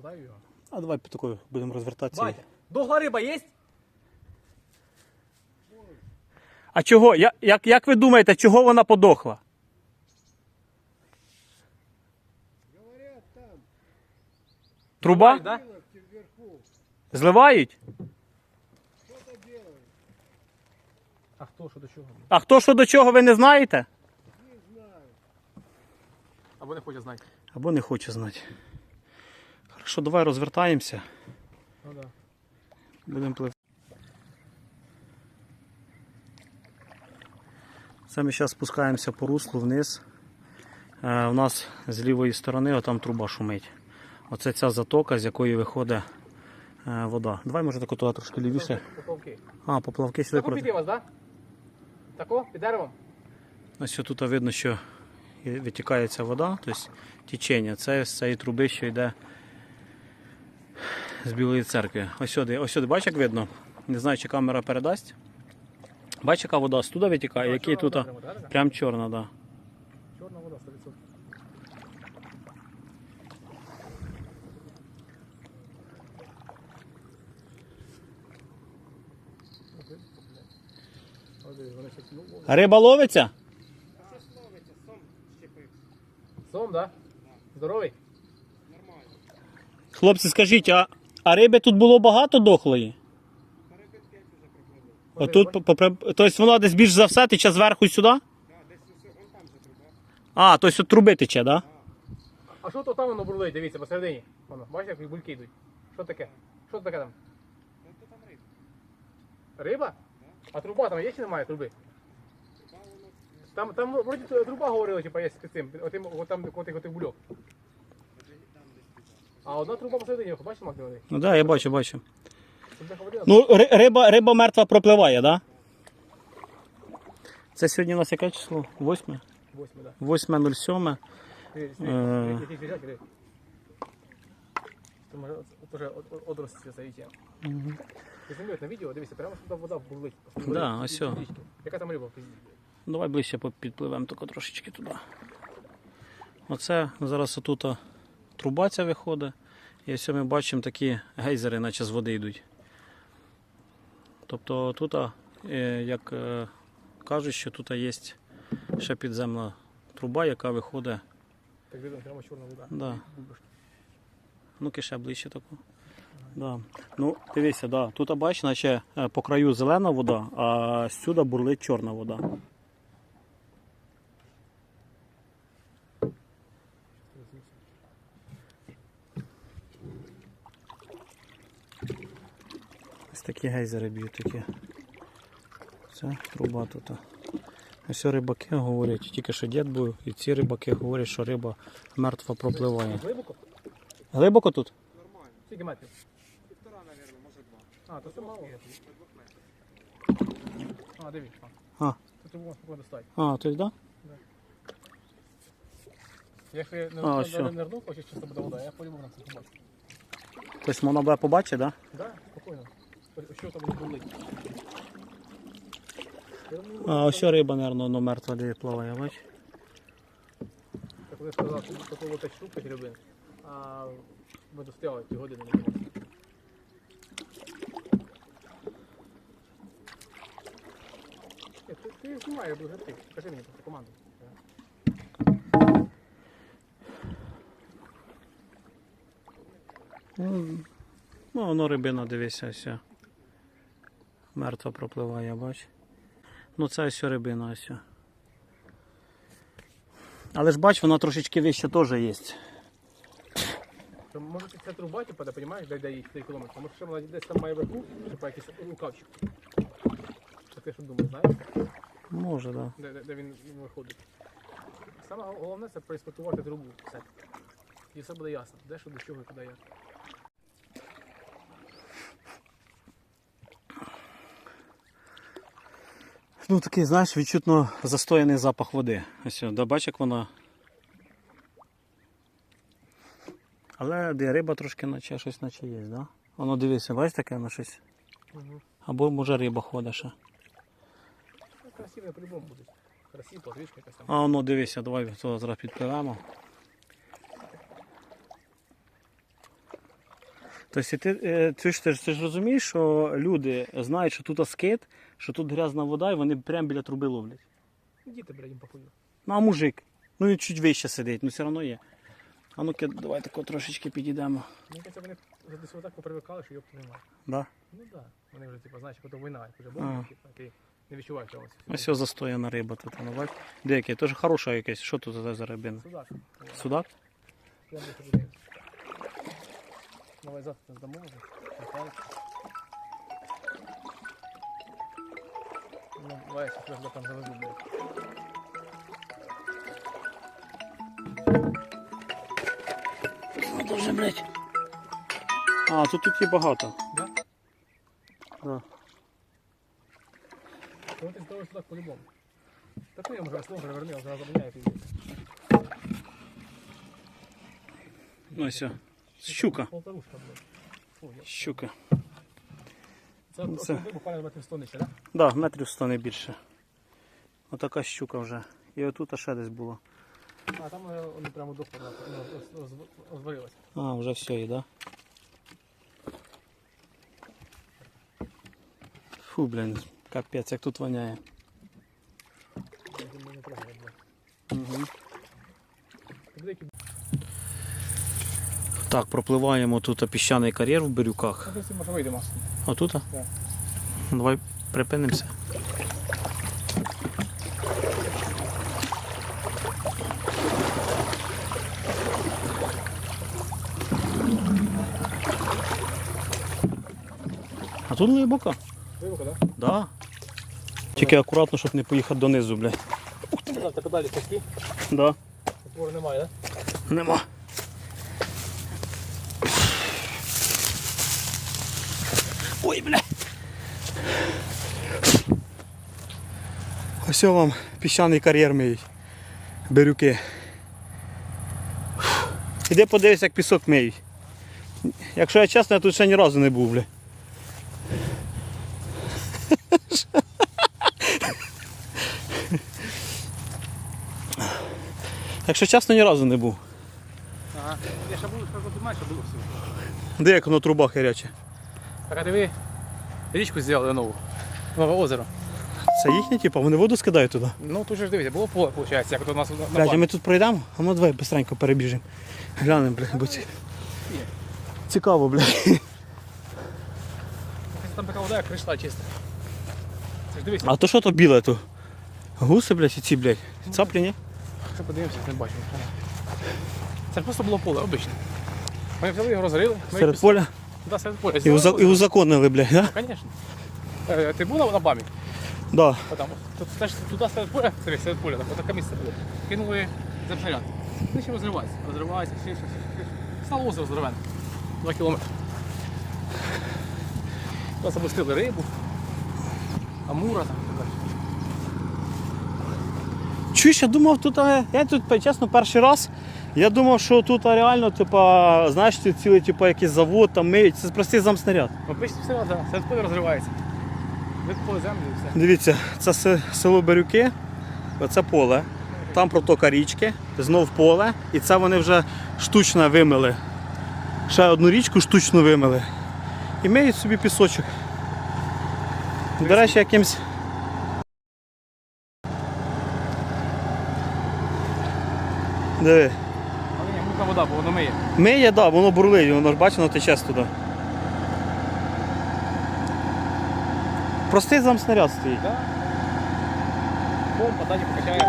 запитаю його. А давай по такою будемо розвертатися. Батя, дохла риба є? А чого? Я- Як, як ви думаєте, чого вона подохла? Говорят, там Труба? Да? вверху. Зливають? Что-то делают. А хто що до чого? А хто що до чого ви не знаєте? Не знаю. Або не хоче знати. Або не хоче знати. Хорошо, давай розвертаємося. Ну да. Будемо пливти. Це ми зараз спускаємося по руслу вниз. Е, у нас з лівої сторони отам труба шумить. Оце ця затока, з якої виходить е, вода. Давай може тако туди трошки лівіше. Поплавки. А, поплавки сюди Тако проти. вас, да? Тако? Під деревом? Ось тут видно, що і витікає ця вода, тобто течення. Це з цієї труби, що йде з Білої церкви. Ось сюди, ось сюди, бачиш, як видно? Не знаю, чи камера передасть. Бачиш, яка вода туди витікає, який тут прям чорна, да. Чорна вода, 100%. Риба ловиться? Сом, да? Здоровий? Хлопці, скажіть, а, а риби тут було багато дохлої? Отут, по- тобто вона десь більш за все тече зверху сюди? А, тобто от труби тече, так? Да? А що то там воно бурлить, дивіться, посередині. Воно, бачите, як бульки йдуть. Що таке? Що таке там? Риба? А труба там є чи немає труби? Там, там вроді труба говорила, типа, є з цим, отим, отам, отих, отих бульок. А одна труба посередині, бачите? Андрій? Ну так, да, я бачу, бачу. Ну, ри- риба, риба мертва пропливає, так? Да? Це сьогодні у нас яке число? Восьме? Восьми, да. 8.07. Дивись, Е. який свіжак. Це може. Ти знімаєш на відео, дивися, прямо сюди вода бурлить. Да, ось сьо. Річки. Яка там риба? Давай ближче по- підпливемо тако трошечки туди. Оце зараз отут труба ця виходить. І ось ми бачимо такі гейзери, наче з води йдуть. Тобто тут, е, як е, кажуть, що тут є ще підземна труба, яка виходить. Так видно, прямо чорна вода. Да. Ну, ще ближче таку. Да. Ну, дивися, да. тут бачиш, наче е, по краю зелена вода, а сюди бурлить чорна вода. Ось такі гейзери б'ють такі. Це труба тут. Ось рибаки говорять, тільки що дід був, і ці рибаки говорять, що риба мертва пропливає. Глибоко? Глибоко тут? Нормально. Скільки метрів? Полтора, наверное, может два. А, то це мало. А, дивись. А. Тут спокійно достати. А, то есть, да? Якщо я не, А, не, не нирну, хоче чисто буде вода, я по-любому на це побачу. Тобто вона буде побачить, да? Да, спокійно. Що там бурлить? А, ось риба, мабуть, ну, мертва де плаває, бач? Так вони сказали, що такого 5 штук 5 рибин, а ми достояли ті години не було. Ти, ти знімай, я буду грати. Покажи мені просто команду. Ну, ну, воно рибина, дивися, ось. Мертва пропливає, бач. Ну це ось рибина, ось. Але ж бач, вона трошечки вище теж є. Може це труба, типу, де, розумієш, де, їй 4 кілометри. Тому що вона десь там має вверху, типу якийсь рукавчик. Ти що думаєш, знаєш? Може, так. Де, де, де він, він виходить. Саме головне це проінспектувати трубу. Все. І все буде ясно. Де що, до чого і куди як. Ну такий, знаєш, відчутно застояний запах води. Ось, да, бач, як вона. Але де риба трошки наче щось наче є, да? Воно дивися, бачиш таке на щось. Угу. Або може риба ходить ще. Ну, красиво по-любому буде. Красиво, подвижка якась там. А ну дивися, давай то зараз підпливемо. Тобто ти, е, ти, ж, ти, ж, ти ж розумієш, що люди знають, що тут скит, що тут грязна вода, і вони прямо біля труби ловлять. Діти, блядь, їм похуй. Ну а мужик, ну він чуть вище сидить, ну все одно є. А ну-ка, давай тако трошечки підійдемо. Мені кажеться, вони десь отак попривикали, що йопта немає. Да? Ну так. Да. Вони вже, типу, знаєш, коли війна, як вже була, типу, ти не відчуваєш чогось. Ось все застояна риба тут, ну бач. Деякі, теж хороша якась. Що тут за- рибина? Судак. Судак? Я не. Давай завтра здамо вже. Нехай. Ну, давай, я сейчас там заведу, блядь. Ну дуже, блядь. А, тут тут є багато. Да? Да. Ну, ти здавай судак по-любому. Та ти я може слово переверни, а зараз забороняє пізніше. Ну все. Щука. Щука. Це, буквально метрів 100 нижче, так? Да, метрів 100 не більше. Отака щука вже. І отут ще десь було. А там е, вони прямо дохло, ну, роз- роз- А, вже все є, да? Фу, блін, капець, як тут воняє. Угу. Так, пропливаємо тут піщаний кар'єр в Бирюках. Може вийдемо. Отут? Так. Давай припинимося. А тут глибоко? Вивока, так? Да. Тільки акуратно, щоб не поїхати донизу, блядь. Так, так далі такі. Да. Опори немає, так? Нема. Ой, бля. Ось вам піщаний кар'єр мій. Бирюки. Іди подивись, як пісок миють. Якщо я чесно, я тут ще ні разу не був, бля. Якщо чесно, ні разу не був. Ага. Я ще буду, що тут менше було всього. Де як воно труба гаряча? Так, а диви, річку зробили нову. Нове озеро. Це їхні, типу, вони воду скидають туди. Ну, тут же ж дивися, було поле, виходить, як тут у нас на Блядь, а ми тут пройдемо, а ми давай быстренько перебіжимо. Глянемо, блядь, бо ці... цікаво, блядь. Там така вода, як кришла чиста. Це ж дивися, А то що то біле то? Гуси, блядь, і ці, блядь. Цаплі, ні? що подивимося, не бачимо. Це ж просто було поле, обичне. Ми взяли його розрили. ми Серед поля. Да, серед поля. І, уза... і узаконили, блядь, да? Звісно. Е, Ти був на- на бамі? Да. Отам. Тут теж туди серед поля, диви, серед поля, там таке місце було. Кинули запшаряти. Вони ще розриваються. Розриваються, ще, ще, ще. Стало озеро здоровенне. Два кілометри. Тут запустили рибу, амура там. і так далі. Чуєш, я думав, тут, я тут, чесно, перший раз. Я думав, що тут реально, типа, знаєш, тут цілий, типа, якийсь завод, там миють. Це простий замснаряд. Обично все, да, серед поля розривається. Викопали землю і все. Дивіться, це село Бирюки, це поле. Там протока річки, знов поле, і це вони вже штучно вимили. Ще одну річку штучно вимили. І миють собі пісочок. До речі, якимсь. Диви. Вода, бо воно миє. Миє, так, да, воно бурлить, воно ж бачиш, воно тече туди. Простий замснаряд стоїть. Да? Помпа, далі покачає.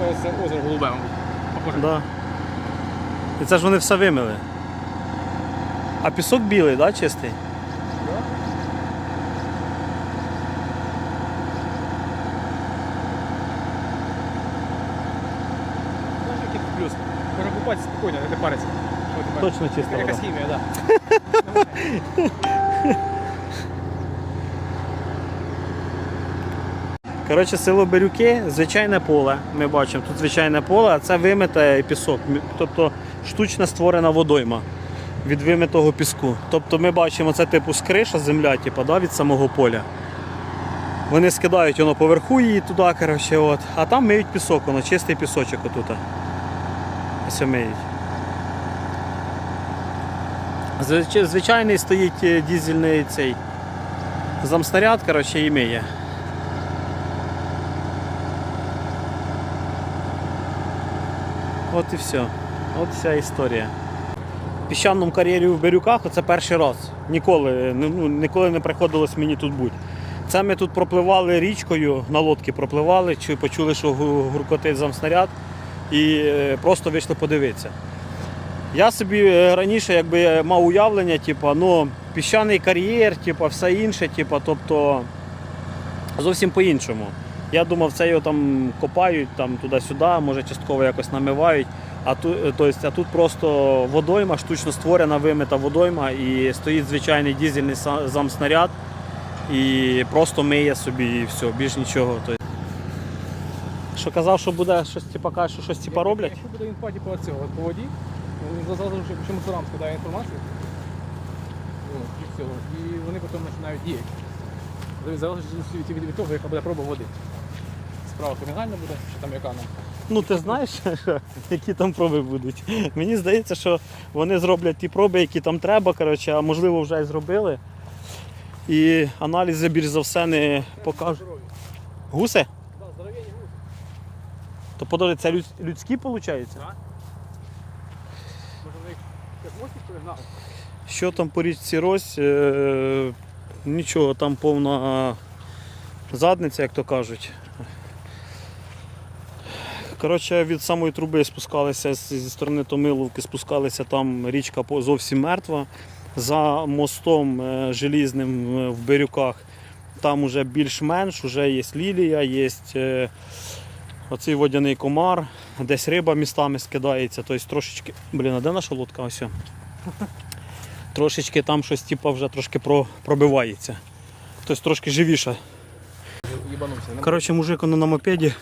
Це це озеро голубе, мабуть. Похоже. Да. І це ж вони все вимили. А пісок білий, да, чистий? Да? Знаєш, який тут плюс? Можна купатися спокійно, не париться. Що ти Точно чиста Це якась вода. хімія, так. Коротше, село Бирюки, звичайне поле. Ми бачимо, тут звичайне поле, а це вимите пісок. Тобто штучно створена водойма від вимитого піску. Тобто ми бачимо це типу скриша, земля, типу, да, від самого поля. Вони скидають воно поверху її туди, коротше, от. а там миють пісок, воно чистий пісочок отут. Ось миють. Звич- Звичайний стоїть е, дізельний цей замснаряд, коротше, і миє. От і все. От вся історія. В піщаному кар'єрі в Бирюках це перший раз. Ніколи, ну, ну, ніколи не приходилось мені тут бути. Це ми тут пропливали річкою, на лодці пропливали, чи почули, що гуркотить замснаряд, і е, просто вийшли подивитися. Я собі е, раніше якби мав уявлення, типу, ну, піщаний кар'єр, типу, все інше, типу, тобто зовсім по-іншому. Я думав, це його там копають там, туди-сюди, може частково якось намивають. А тут, тобто, а тут просто водойма, штучно створена, вимита водойма, і стоїть звичайний дізельний замснаряд і просто миє собі і все, більш нічого. Тобто. Що казав, що буде щось типа що щось типа роблять? Якщо буде інфа типу, цього по воді, він зразу ж чому мусорам скидає інформацію. От, і всього. І вони потім починають діяти. Залежить- Залежить від, від, від того, яка буде проба води. Справа кримінальна буде, чи там яка нам. Ну ти знаєш, які там проби будуть. Мені здається, що вони зроблять ті проби, які там треба, коротше, а можливо вже і зробили. І аналізи більш за все не покажуть. Гуси? Да, здоров'яні гуси. То подожди, це людські виходить? Може вони їх як мостик перегнали? Що там по річці Рось? Е, нічого, там повна задниця, як то кажуть. Коротше, від самої труби спускалися зі сторони Томиловки, спускалися там річка зовсім мертва. За мостом е, желізним е, в Бирюках там вже більш-менш, вже є лілія, є оцей водяний комар, десь риба містами скидається. Тобто трошечки. Блін, а де наша лодка? Ось. Трошечки там щось типу, вже трошки пробивається. Тобто трошки живіше. Коротше, мужик воно на мопеді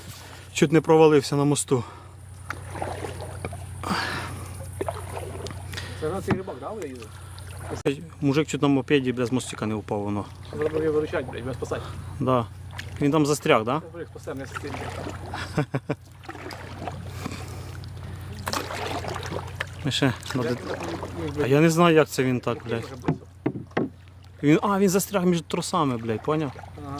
чуть не провалився на мосту. Це на цей рибак, да, ви їздили? Мужик чуть на мопеді без мостика не впав воно. Треба його виручати, блядь, без спасати. Да. Він там застряг, так? Да? Блядь, спасемо, не сусідні. Ми ще А я не знаю, як це він так, блядь. Він... А, він застряг між тросами, блядь, поняв? Ага.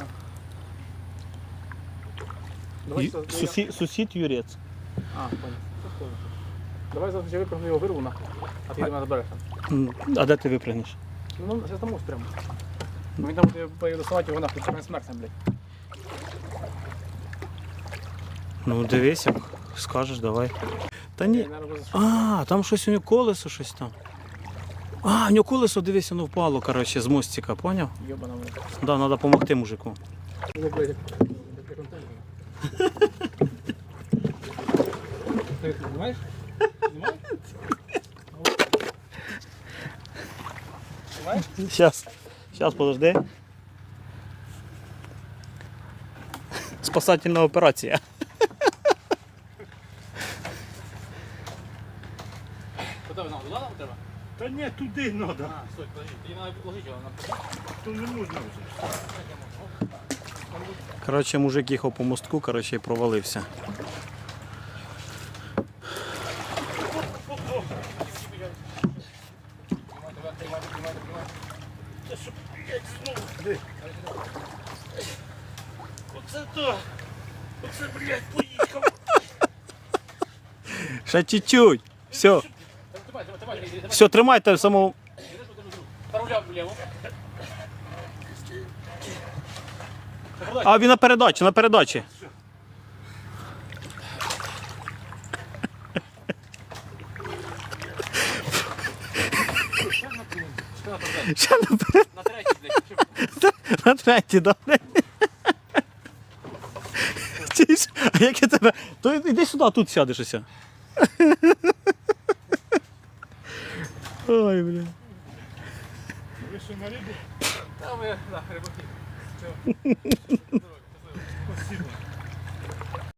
Ю- я- Сусід, Юрець. А, хто? Давай завтра я випрыгну його вирву нахуй. А ти до мене забереш там. А де ти випрыгнеш? Ну, ну, зараз там мост прямо. Ну, Він там буде поїде доставати його нахуй, це з Максом, блядь. Ну дивись, як скажеш, давай. Та ні. А, там щось у нього колесо, щось там. А, у нього колесо, дивись, воно впало, коротше, з мостика, поняв? Йобана мене. Да, треба допомогти мужику. Ну. Ти знімаєш? Знімаєш? Знімаєш? Сейчас, сейчас, подожди. Спасательна операція. Куди ви нам? Туди нам треба? Та ні, туди треба, А, стой, подожди. Тоді треба положити його на то не можна вже. Коротше, мужик їхав по мостку, коротше, і провалився. Ще чуть-чуть. Все, все, тримайте самого. А він на передачі, на передачі. Ще на, перед- На третій, блядь. на третій, да? А як я тебе. То іди сюди, тут сядеш уся. Ой, бля. Ви що на рибу? Та ви, на рибаки. Все.